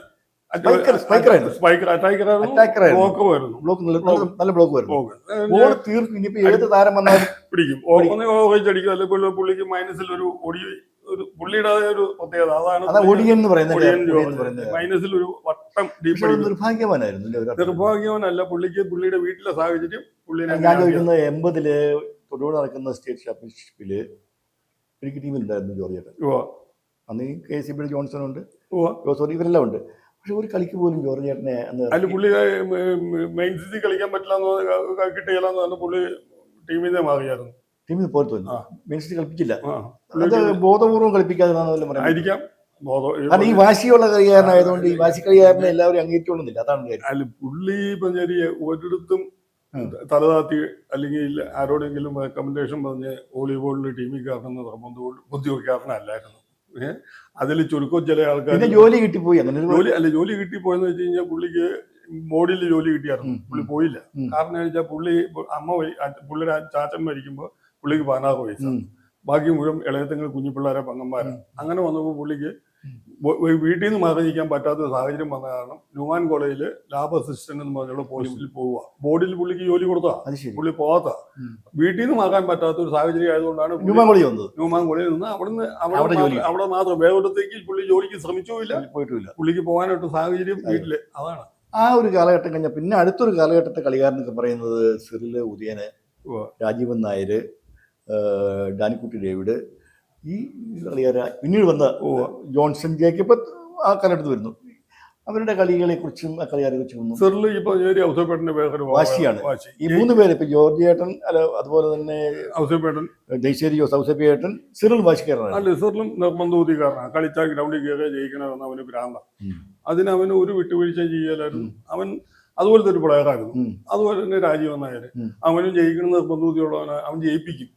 നല്ല ബ്ലോക്ക് ഇനിയിപ്പോ ഏത് താരം വന്നാലും പിടിക്കും. അല്ലെങ്കിൽ പുള്ളിക്ക് മൈനസിൽ ഒരു ഒടി ഒരു പുള്ളിയുടെ ഒരു പ്രത്യേകത. അതാണ് ഒടിയെന്ന് പറയുന്നത് മൈനസിൽ ഒരു വട്ടം നിർഭാഗ്യവാനായിരുന്നു നിർഭാഗ്യവാനല്ല. പുള്ളിക്ക് പുള്ളിയുടെ വീട്ടിലെ സാഹചര്യം പുള്ളിനെ ഞാൻ. ചോദിക്കുന്നത് എൺപതിൽ തൊടുപുഴ നടക്കുന്ന സ്റ്റേറ്റ് ചാമ്പ്യൻഷിപ്പിൽ എനിക്ക് ടീമിലുണ്ടായിരുന്നു ജോർജ് ചേട്ടൻ ഉവ്വ, അന്ന് കെ സി ബി ജോൺസൺ ഉണ്ട്. സോറി ഇവരെല്ലാം ഉണ്ട്. പക്ഷെ ഒരു കളിക്ക് പോലും ജോർജ് ചേട്ടനെ അന്ന് പുള്ളി മെയിൻ സിറ്റി കളിക്കാൻ പറ്റില്ല കിട്ടിയില്ല എന്ന് പുള്ളി ടീമിൽ നിന്ന് മാറിയായിരുന്നു. ടീമിൽ ആ. മെൻസിറ്റി കളിപ്പിച്ചില്ല. അത് ബോധപൂർവം കളിപ്പിക്കാതെ ആയിരിക്കാം. കാരണം ഈ വാശിയുള്ള കളിക്കാരനായതുകൊണ്ട് ഈ വാശി കളിയായിരുന്ന എല്ലാവരും അംഗീകരിച്ചോളുന്നില്ല. അതാണ് അല്ല പുള്ളി ഞാൻ ഒരിടത്തും തലതാത്തി അല്ലെങ്കിൽ ആരോടെങ്കിലും റെക്കമെൻഡേഷൻ പറഞ്ഞ് വോളിബോളിന്റെ ടീമിൽ കയറണമെന്ന് നിർബന്ധം ബുദ്ധിമുട്ടുകാരനല്ലായിരുന്നു ഏഹ് അതിൽ ചുരുക്കം ചില ആൾക്കാർ ജോലി കിട്ടിപ്പോയി. അങ്ങനെ ജോലി അല്ല ജോലി കിട്ടിപ്പോയെന്ന് വെച്ച് കഴിഞ്ഞാൽ പുള്ളിക്ക് മോഡിയിൽ ജോലി കിട്ടിയായിരുന്നു. പുള്ളി പോയില്ല. കാരണം വെച്ചാൽ പുള്ളി അമ്മ പുള്ളിയുടെ ചാച്ചൻ മരിക്കുമ്പോൾ പുള്ളിക്ക് പതിനാറ് വയസ്സാണ്. ബാക്കി മുഴുവൻ ഇളയത്തങ്ങൾ കുഞ്ഞു പിള്ളേരെ പങ്ങന്മാരാണ് അങ്ങനെ വന്നപ്പോൾ പുള്ളിക്ക് വീട്ടിൽ നിന്ന് മാറി നിൽക്കാൻ പറ്റാത്ത ഒരു സാഹചര്യം വന്ന കാരണം ന്യൂമാൻ കോളേജിൽ ലാബ് അസിസ്റ്റന്റ് എന്ന് പറഞ്ഞുള്ള പോസ്റ്റിൽ പോവുക. ബോർഡിൽ പുള്ളിക്ക് ജോലി കൊടുത്താ. പുള്ളി പോവാത്ത വീട്ടിൽ നിന്ന് മാറാൻ പറ്റാത്ത ഒരു സാഹചര്യം ആയതുകൊണ്ടാണ് ന്യൂമാൻ കോളേജ് വന്നത്? ന്യൂമാൻ കോളേജിൽ നിന്ന് അവിടുന്ന് അവിടെ അവിടെ മാത്രം- അവിടെ മാത്രം. വേറൊരിടത്തേക്ക് പുള്ളി ജോലിക്ക് ശ്രമിച്ചുമില്ല. പോയിട്ടില്ല പുള്ളിക്ക് പോകാനായിട്ട് സാഹചര്യം വീട്ടിൽ. അതാണ്. ആ ഒരു കാലഘട്ടം കഴിഞ്ഞാൽ പിന്നെ അടുത്തൊരു കാലഘട്ടത്തെ കളികാരനൊക്കെ പറയുന്നത് സിറിൽ ഉദയന്. രാജീവൻ നായർ ഡാനിക്കുട്ടി ഡേവിഡ് ഈ കളിക്കാര പിന്നീട് വന്ന. ജോൺസൺ ജേക്കബ് ആ കാലഘട്ടത്തിൽ വരുന്നു. അവരുടെ കളികളെ കുറിച്ചും ആ കളിക്കാരെ കുറിച്ചും വാശിയാണ്. ഈ മൂന്ന് പേര് ഇപ്പൊ ജോർജ് ഏട്ടൻ അല്ല അതുപോലെ തന്നെ ഔസേപ്പേട്ടൻ. ജോസ് ഔസേപ്പി ഏട്ടൻ സിറിൽ വാശിക്കാരനാണ്. അല്ല സെറിലും നിർബന്ധബുദ്ധിക്കാരനാണ് കളിച്ചാൽ ഗ്രൗണ്ടിൽ കയറി ജയിക്കണമെന്ന് അവന് ഭ്രാന്ത. അതിന് അവന് ഒരു വിട്ടുവീഴ്ച ചെയ്യലായിരുന്നു അവൻ അതുപോലത്തെ ഒരു പ്ലെയറായിരുന്നു. ആയിരുന്നു അതുപോലെ തന്നെ രാജീവ് നായർ. അവനും ജയിക്കണമെന്ന് നിർബന്ധബുദ്ധിയുള്ളവന് അവൻ ജയിപ്പിക്കും.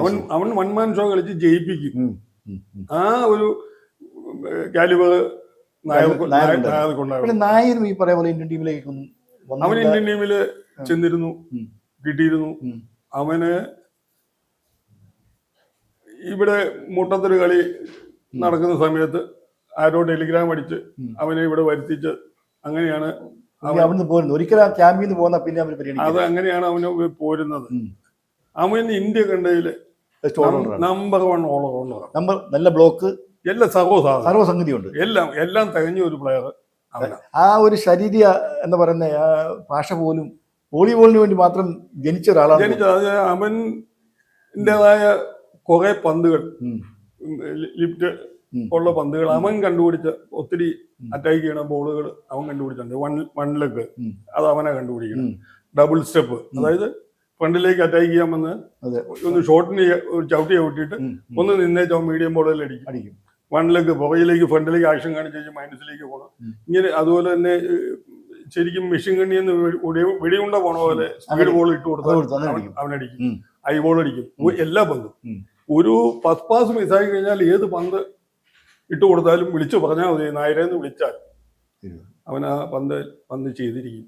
അവൻ അവൻ വൺമാൻ ഷോ കളിച്ച് ജയിപ്പിക്കും. ആ ഒരു കാലിബർ നായരും ഈ പറയുന്ന പോലെ ഇന്ത്യൻ ടീമിലേക്ക് അവൻ ഇന്ത്യൻ ടീമിൽ ചെന്നിരുന്നു. കിട്ടിയിരുന്നു. അവന് ഇവിടെ മുട്ടത്തൊരു കളി നടക്കുന്ന സമയത്ത് ആരോ ടെലിഗ്രാം അടിച്ച് അവനെ ഇവിടെ വരുത്തിച്ച് അങ്ങനെയാണ് ഇനി അവിടുന്ന് പോരുന്നു ഒരിക്കലും ആ ക്യാമ്പിൽ നിന്ന് പോകുന്ന പിന്നെ അവർ അത് അങ്ങനെയാണ് അവന് പോരുന്നത്. അവൻ ഇന്ത്യ കണ്ടതിൽ ഓൾറൗണ്ടറാണ് നമ്പർ വൺ ഓൾറൗണ്ടറാണ് നമ്പർ നല്ല ബ്ലോക്ക് എല്ലാം സർവ സർവസംഗതിയുണ്ട്. എല്ലാം എല്ലാം തികഞ്ഞ ഒരു പ്ലെയർ ആ ഒരു ശരീര എന്ന് പറയുന്ന ഭാഷ പോലും വോളിബോളിന് വേണ്ടി മാത്രം ജനിച്ച ഒരാളാണ്. ജനിച്ച അത് അവന്റെതായ കുറെ പന്തുകൾ ലിഫ്റ്റ് ഉള്ള പന്തുകൾ. അവൻ കണ്ടുപിടിച്ച ഒത്തിരി. അറ്റാക്ക് ചെയ്യണ ബോളുകൾ അവൻ കണ്ടുപിടിച്ചിട്ടുണ്ട്. One one leg. അത് അവനെ കണ്ടുപിടിക്കണം ഡബിൾ സ്റ്റെപ്പ് അതായത് ഫ്രണ്ടിലേക്ക് അറ്റാക്ക് ചെയ്യാമെന്ന് വന്ന് ഒന്ന് ഷോട്ടിന് ഒരു ചവിട്ടി ചവിട്ടിയിട്ട്. ഒന്ന് നിന്നേച്ചോ മീഡിയം ബോളിൽ അടിക്കും. അടിക്കും. വൺ ലെഗ് പുറകിലേക്ക് ഫ്രണ്ടിലേക്ക് ആക്ഷൻ കാണിച്ച് കഴിഞ്ഞാൽ മൈനസിലേക്ക് പോകണം. ഇങ്ങനെ അതുപോലെ തന്നെ ശരിക്കും മെഷീൻ കണ്ണി എന്ന് വെടിയുണ്ട പോണ പോലെ സ്പീഡ് ബോൾ ഇട്ട് കൊടുത്താൽ അവനടിക്കും ഐ ബോൾ അടിക്കും. എല്ലാ പന്തും. ഒരു ഫസ്റ്റ് പാസ് മിസ്സായി കഴിഞ്ഞാൽ ഏത് പന്ത് ഇട്ട് കൊടുത്താലും വിളിച്ചു പറഞ്ഞാൽ മതി. നായരെന്ന് വിളിച്ചാൽ. അവൻ ആ പന്ത് പന്ത് ചെയ്തിരിക്കും.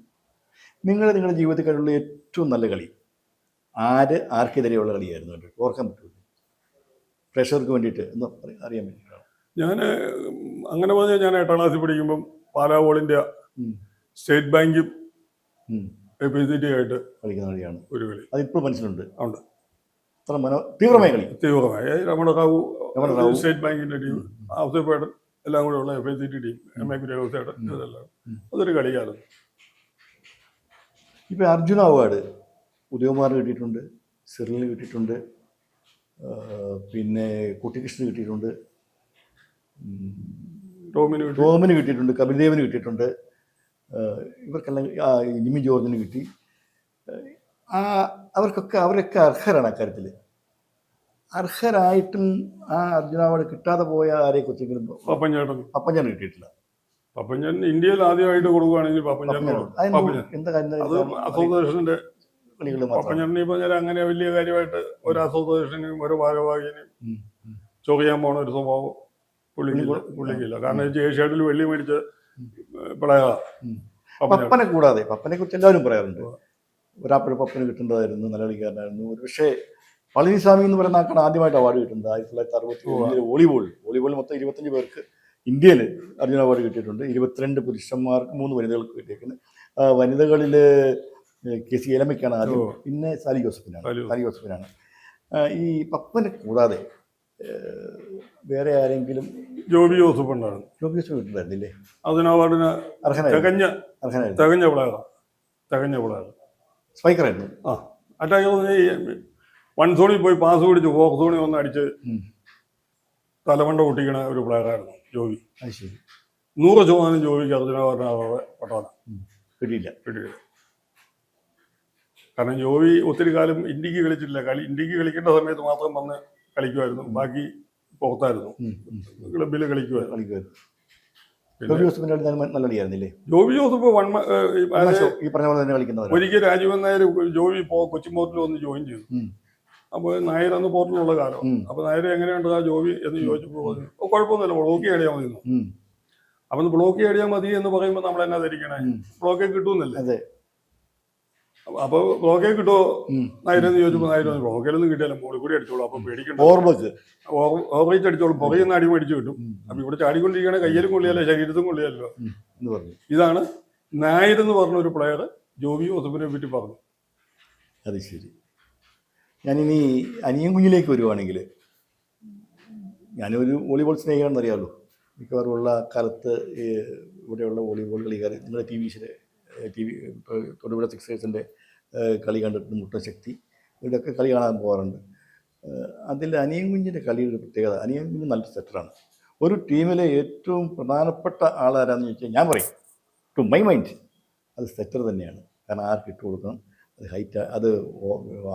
നിങ്ങൾ നിങ്ങളുടെ ജീവിതത്തിൽ കണ്ടുള്ള ഏറ്റവും നല്ല കളി ആര് ആർക്കെതിരെയുള്ള കളിയായിരുന്നു ഓർക്കാൻ പറ്റുമോ പ്രഷർക്ക് വേണ്ടിയിട്ട് എന്ന് അറിയാൻ വേണ്ടിയിട്ടാണ് ഞാൻ അങ്ങനെ പറഞ്ഞാൽ ഞാൻ എട്ടാം ക്ലാസ്സിൽ പഠിക്കുമ്പം പാലാ ഓൾ ഇന്ത്യ സ്റ്റേറ്റ് ബാങ്കും ആയിട്ട് കളിക്കുന്ന കളിയാണ്. ഒരു കളി. അതിപ്പോൾ മനസ്സിലുണ്ട് ഉണ്ട്. അത്ര മനോ തീവ്രമായ കളി. തീവ്രമായ. രമണ റാവു രമണ റാവു. സ്റ്റേറ്റ് ബാങ്കിന്റെ ടീം ഔസേപ്പേട്ടൻ എല്ലാം കൂടെ ഉള്ള F I C T team M A P ഇതെല്ലാം അതൊരു കളിയായിരുന്നു. ഇപ്പൊ അർജുന അവാർഡ് ഉദയകുമാറിന് കിട്ടിയിട്ടുണ്ട് സിറിലിന് കിട്ടിയിട്ടുണ്ട് പിന്നെ കുട്ടികൃഷ്ണന് കിട്ടിയിട്ടുണ്ട് ടോമിന് ടോമിന് കിട്ടിയിട്ടുണ്ട് കപിൽദേവിന് കിട്ടിയിട്ടുണ്ട് ഇവർക്കെല്ലാം ജിമ്മി ജോർജിന് കിട്ടി. ആ അവർക്കൊക്കെ അവരൊക്കെ അർഹരാണ് അക്കാര്യത്തിൽ. അർഹരായിട്ടും ആ അർജുന അവാർഡ് കിട്ടാതെ പോയ ആരെ കുറിച്ചെങ്കിലും പപ്പഞ്ചേട്ടൻ പപ്പഞ്ചാണ് കിട്ടിയിട്ടില്ല. പപ്പഞ്ചൻ ഇന്ത്യയിൽ ആദ്യമായിട്ട് കൊടുക്കുകയാണെങ്കിൽ പപ്പഞ്ചേട്ടൻ എന്താ കാര്യം കളികൾ ഞാൻ പപ്പഞ്ചേട്ടനെ പറഞ്ഞാൽ അങ്ങനെ വലിയ കാര്യമായിട്ട് ഒരു അസോസിയേഷനും ഒരു ഭാരവാഹിനും ചോദിക്കാൻ. ചൊറിയാൻ പോണ ഒരു സ്വഭാവം പുള്ളിക്കില്ല പുള്ളിക്കില്ല കാരണം ഏഷ്യാഡിൽ വെള്ളി മേടിച്ച് പിളയ പപ്പനെ കൂടാതെ പപ്പനെ കുറിച്ച് എല്ലാവരും പറയാറുണ്ട്. ഒരാപ്പഴ പപ്പന് കിട്ടേണ്ടതായിരുന്നു നല്ല കളിക്കാരനായിരുന്നു ഒരു പക്ഷേ പളനിസ്വാമി എന്ന് പറയുന്ന ആൾക്കാണ് ആദ്യമായിട്ട് അവാർഡ് കിട്ടുന്നത്. ആയിരത്തി തൊള്ളായിരത്തി അറുപത്തി ഒന്നിൽ വോളിബോൾ വോളിബോൾ മൊത്തം ഇരുപത്തഞ്ച് പേർക്ക് ഇന്ത്യയിൽ അർജുന അവാർഡ് കിട്ടിയിട്ടുണ്ട്. ഇരുപത്തിരണ്ട് പുരുഷന്മാർക്ക് മൂന്ന് വനിതകൾക്ക് കിട്ടിയേക്കുന്നത് വനിതകളിൽ വനിതകളിൽ കെ സി എലമയ്ക്കാണ് ആദ്യം. പിന്നെ സാലി ജോസഫിനാണ്. സാലി ജോസഫിനാണ്. ഈ പപ്പനെ കൂടാതെ വേറെ ആരെങ്കിലും ജോബി ജോസഫ് ഉണ്ടായിരുന്നു. ജോബി ജോസഫ് ഉണ്ടായിരുന്നില്ലേ? അതിന് അവാർഡിന് അർഹനായിരുന്നു. തികഞ്ഞ അർഹനായിരുന്നു. തികഞ്ഞ പിള്ളേരാണ് തികഞ്ഞ പ്ലെയർ സ്പൈക്കറായിരുന്നു ആ. അറ്റാക്ക് ഈ വൺ സോണിൽ പോയി പാസ് പിടിച്ച് ഫോർ സോണി വന്ന് അടിച്ച്. തലമണ്ട പൊട്ടിക്കണ ഒരു പ്ലെയറായിരുന്നു ജോബി. അത് ശരി. നൂറ് ശതമാനം ജോബിക്ക് അർജുന പറഞ്ഞ പട്ടാണ് കിട്ടിയില്ല. കിട്ടിയില്ല. കാരണം ജോവി ഒത്തിരി കാലം ഇന്ത്യയ്ക്ക് കളിച്ചിട്ടില്ല. കളി ഇന്ത്യയ്ക്ക് കളിക്കേണ്ട സമയത്ത് മാത്രം വന്ന് കളിക്കുമായിരുന്നു. ബാക്കി പുറത്തായിരുന്നു. ക്ലബിൽ കളിക്കുമായിരുന്നു. ജോബി നല്ല- നല്ല കളിയായിരുന്നില്ലേ ജോബി ജോസഫ് വൺ മ- ഏഹ് ഈ പറഞ്ഞ പോലെ തന്നെ ഒരിക്കൽ രാജീവൻ നായർ ജോബി കൊച്ചി പോർട്ടിൽ വന്ന് ജോയിൻ ചെയ്തു. അപ്പോൾ നായർ അന്ന് പോർട്ടിലുള്ള കാലം. അപ്പൊ അപ്പോൾ നായർ എങ്ങനെയുണ്ട് ആ ജോബി എന്ന് ചോദിച്ചപ്പോൾ പറഞ്ഞു "ഓ, കുഴപ്പമൊന്നുമില്ല ബ്ലോക്ക് ചെയ്യാടിയാൽ മതി അപ്പൊ ബ്ലോക്ക് ചെയ്യാടിയാൽ മതി എന്ന് പറയുമ്പോൾ നമ്മൾ എന്നാ ധരിക്കണേ ബ്ലോക്ക് ബ്ലോക്കേ കിട്ടുമെന്നല്ലേ അതെ അപ്പോൾ ബ്ലോക്കേ കിട്ടുമോ നായിരം ചോദിച്ചപ്പോ ചോദിച്ചപ്പോൾ പറഞ്ഞു, ബ്ലോക്കിലൊന്നും കിട്ടിയാലും മുകളിൽ കൂടി അടിച്ചോളൂ അപ്പൊ പേടിക്കണ്ട. ഓർമ്മക്ക് ഓവറേജ് അടിച്ചോളും പുറകിൽ നിന്ന് അടി മേടിച്ചു കിട്ടും. അപ്പൊ അപ്പം ഇവിടെ ചാടിക്കൊണ്ടിരിക്കണേ കയ്യിലും കൊള്ളിയല്ല ശരീരത്തും കൊള്ളിയല്ലോ. എന്ന് പറഞ്ഞു. ഇതാണ് നായർ എന്ന് പറഞ്ഞ ഒരു പ്ലെയർ ജോബി ഒസഫിനെ പറ്റി പറഞ്ഞു. അത് ശരി. ഞാനിനി അനിയൻ കുഞ്ഞിലേക്ക് വരുവാണെങ്കിൽ ഞാനൊരു വോളിബോൾ സ്നേഹിയാണെന്ന് അറിയാമല്ലോ മിക്കവാറും ഉള്ള കാലത്ത് ഇവിടെയുള്ള വോളിബോൾ കളിക്കാർ നിങ്ങളുടെ T V T V Thodupuzha സിക്സേഴ്സിന്റെ കളി കണ്ടിട്ടുണ്ട് മുട്ട ശക്തി ഇവിടെയൊക്കെ കളി കാണാൻ പോകാറുണ്ട്. അതിൽ അനിയൻ കുഞ്ഞിന്റെ കളിയുടെ ഒരു പ്രത്യേകത അനിയൻ കുഞ്ഞ് നല്ല സെറ്ററാണ്. ഒരു ടീമിലെ ഏറ്റവും പ്രധാനപ്പെട്ട ആളാരാന്ന് ചോദിച്ചാൽ ഞാൻ പറയും. ടു മൈ മൈൻഡ് അത് സെറ്റർ തന്നെയാണ്. കാരണം ആർക്ക് ഇട്ട് കൊടുക്കണം? അത് ഹൈറ്റ് അത്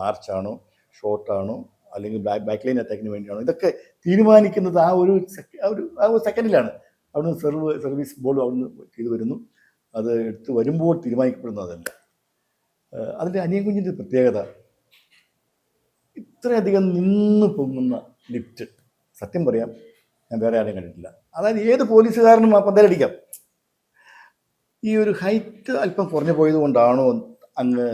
ആർച്ചാണോ ഷോർട്ടാണോ അല്ലെങ്കിൽ ബാക്ക് ബാക്ക് ലൈൻ അറ്റാക്കിന് വേണ്ടിയാണോ? ഇതൊക്കെ തീരുമാനിക്കുന്നത് ആ ഒരു ആ ഒരു സെക്കൻഡിലാണ് അവിടുന്ന് സെർവ് സർവീസ് ബോൾ അവിടുന്ന് ചെയ്തു വരുന്നു. അത് എടുത്ത് വരുമ്പോൾ തീരുമാനിക്കപ്പെടുന്നതല്ല അതിന്റെ അനിയൻ കുഞ്ഞിന്റെ പ്രത്യേകത. ഇത്രയധികം നിന്ന് പൊങ്ങുന്ന ലിഫ്റ്റ് സത്യം പറയാം ഞാൻ വേറെ ആരെയും കണ്ടിട്ടില്ല. അതായത് ഏത് പോലീസുകാരനും ആ പന്തലടിക്കാം. ഈ ഒരു ഹൈറ്റ് അല്പം കുറഞ്ഞു പോയത് കൊണ്ടാണോ അങ്ങ്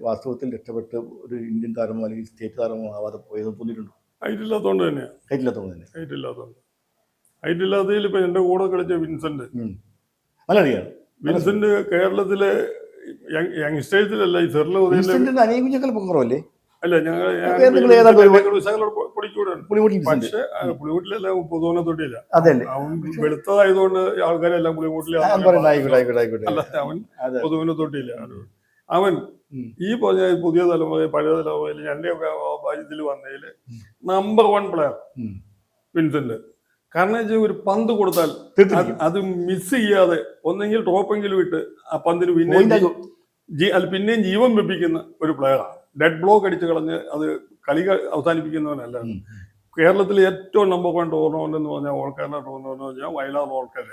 വാസ്തവത്തിൽ രക്ഷപ്പെട്ട് ഒരു ഇന്ത്യൻ താരമോ അല്ലെങ്കിൽ സ്റ്റേറ്റ് താരമോ ആവാതെ പോയത് തോന്നിയിട്ടുണ്ടോ? ഹൈറ്റ് ഇല്ലാത്തതുകൊണ്ട് തന്നെയാണ് ഹൈറ്റ് ഇല്ലാത്തതുകൊണ്ട് തന്നെ. ഹൈറ്റ് ഇല്ലാത്തതിൽ ഇപ്പം എന്റെ കൂടെ കളിച്ച വിൻസെന്റ് ഉം. നല്ല കേരളത്തിലെ യങ്സ്റ്റേഴ്സിലല്ല ഈ സെറിലെ വിൻസെന്റിന്റെ അനിയൻ കുഞ്ഞൊക്കെ പൊക്കറല്ലേ അല്ല ഞങ്ങൾ പക്ഷേ പുളിമുട്ടിലെല്ലാം പൊതുവനെ തൊട്ടില്ല അതല്ലേ. അവൻ വെളുത്തതായതുകൊണ്ട് ആൾക്കാരെല്ലാം ആയിക്കോട്ടെ അല്ല അവൻ പൊതുവന തൊട്ടില്ല അവൻ. ഈ പറഞ്ഞ പുതിയ തലമുറ പഴയ തലമുറയിൽ എന്റെ ഇതിൽ വന്നതിൽ നമ്പർ വൺ പ്ലെയർ. വിൻസെന്റ്. കാരണം വെച്ചാൽ ഒരു പന്ത് കൊടുത്താൽ. അത് മിസ് ചെയ്യാതെ ഒന്നെങ്കിൽ ടോപ്പെങ്കിലും ഇട്ട് ആ പന്തിന് പിന്നെയും. പിന്നെയും ജീവൻ വെപ്പിക്കുന്ന ഒരു പ്ലെയറാണ് ഡെഡ് ബ്ലോക്ക് അടിച്ച് കളഞ്ഞ് അത് കളി അവസാനിപ്പിക്കുന്നവനല്ല. കേരളത്തിൽ കേരളത്തിലെ ഏറ്റവും നമ്പർ വൺ ടൂർണമെന്റ് എന്ന് പറഞ്ഞാൽ ഓൾ കേരള ടൂർണമെന്റ് പറഞ്ഞാൽ വയലാർ ഓൾ കേരള.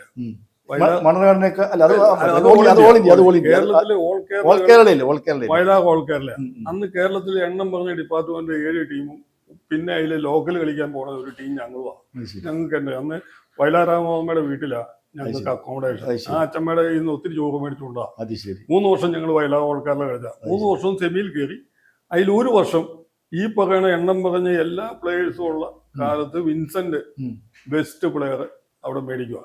വയലാർ ഓൾ- കേരള. അന്ന് കേരളത്തിലെ എണ്ണം പറഞ്ഞ ഡിപ്പാർട്ട്മെന്റ് ഏഴ് ടീമും പിന്നെ അതിൽ ലോക്കൽ കളിക്കാൻ പോണ ഒരു ടീം ഞങ്ങളുമാണ്. ഞങ്ങൾക്ക് തന്നെ അന്ന് വയലാറാമമ്മയുടെ വീട്ടിലാ ഞങ്ങൾക്ക് അക്കോമഡേഷൻ ആ അച്ഛമ്മയുടെ കയ്യിൽ നിന്ന് ഒത്തിരി ചോറ് മേടിച്ചുകൊണ്ടാ അത് മൂന്ന് വർഷം ഞങ്ങൾ വയലാർ ഓൾക്കാരിലെ കളിച്ച മൂന്ന് വർഷം സെമിയിൽ കയറി അതിൽ ഒരു വർഷം ഈ പറയുന്ന എണ്ണം പറഞ്ഞ എല്ലാ പ്ലേയേഴ്സും ഉള്ള കാലത്ത് വിൻസെന്റ് ബെസ്റ്റ് പ്ലെയർ അവിടെ മേടിക്കുക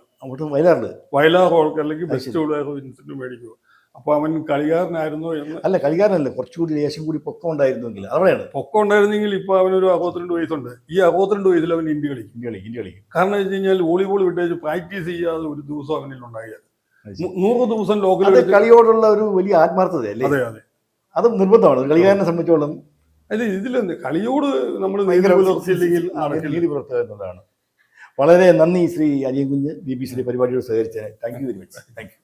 വയലാർ ഓൾക്കാരിലേക്ക് ബെസ്റ്റ് പ്ലെയർ വിൻസെന്റ് മേടിക്കുക അപ്പൊ അവൻ കളികാരനായിരുന്നു എന്ന് അല്ല കളികാരനല്ല. കുറച്ചുകൂടി ലേശം കൂടി പൊക്കം ഉണ്ടായിരുന്നെങ്കിൽ. അവിടെയാണ്. പൊക്കം ഉണ്ടായിരുന്നെങ്കിൽ ഇപ്പൊ അവനൊരു അറുപത്തിരണ്ട് വയസ്സുണ്ട്. ഈ അറുപത്തിരണ്ട് വയസ്സിൽ അവൻ ഇന്ത്യ കളിക്കും. ഇന്ത്യ കളി ഇന്ത്യ കളിക്കും. കാരണം വെച്ച് കഴിഞ്ഞാൽ വോളിബോൾ വിട്ടേച്ച് പ്രാക്ടീസ് ചെയ്യാതെ ഒരു ദിവസം അവനിൽ ഉണ്ടായത് അത്. നൂറ് ദിവസം ലോകത്തിൽ കളിയോടുള്ള ഒരു വലിയ ആത്മാർത്ഥത അല്ലേ? അതെ അതെ. അത് നിർബന്ധമാണ്. കളികാരനെ കളിക്കാരനെ സംബന്ധിച്ചോളം അല്ല ഇതിലെന്ത് കളിയോട് നമ്മൾ നീതി പുലർത്തുക വളരെ നന്ദി ശ്രീ അനിയൻ കുഞ്ഞ് ബി ബി സി പരിപാടിയോട് സഹകരിച്ചതിന്. Thank you very much thank you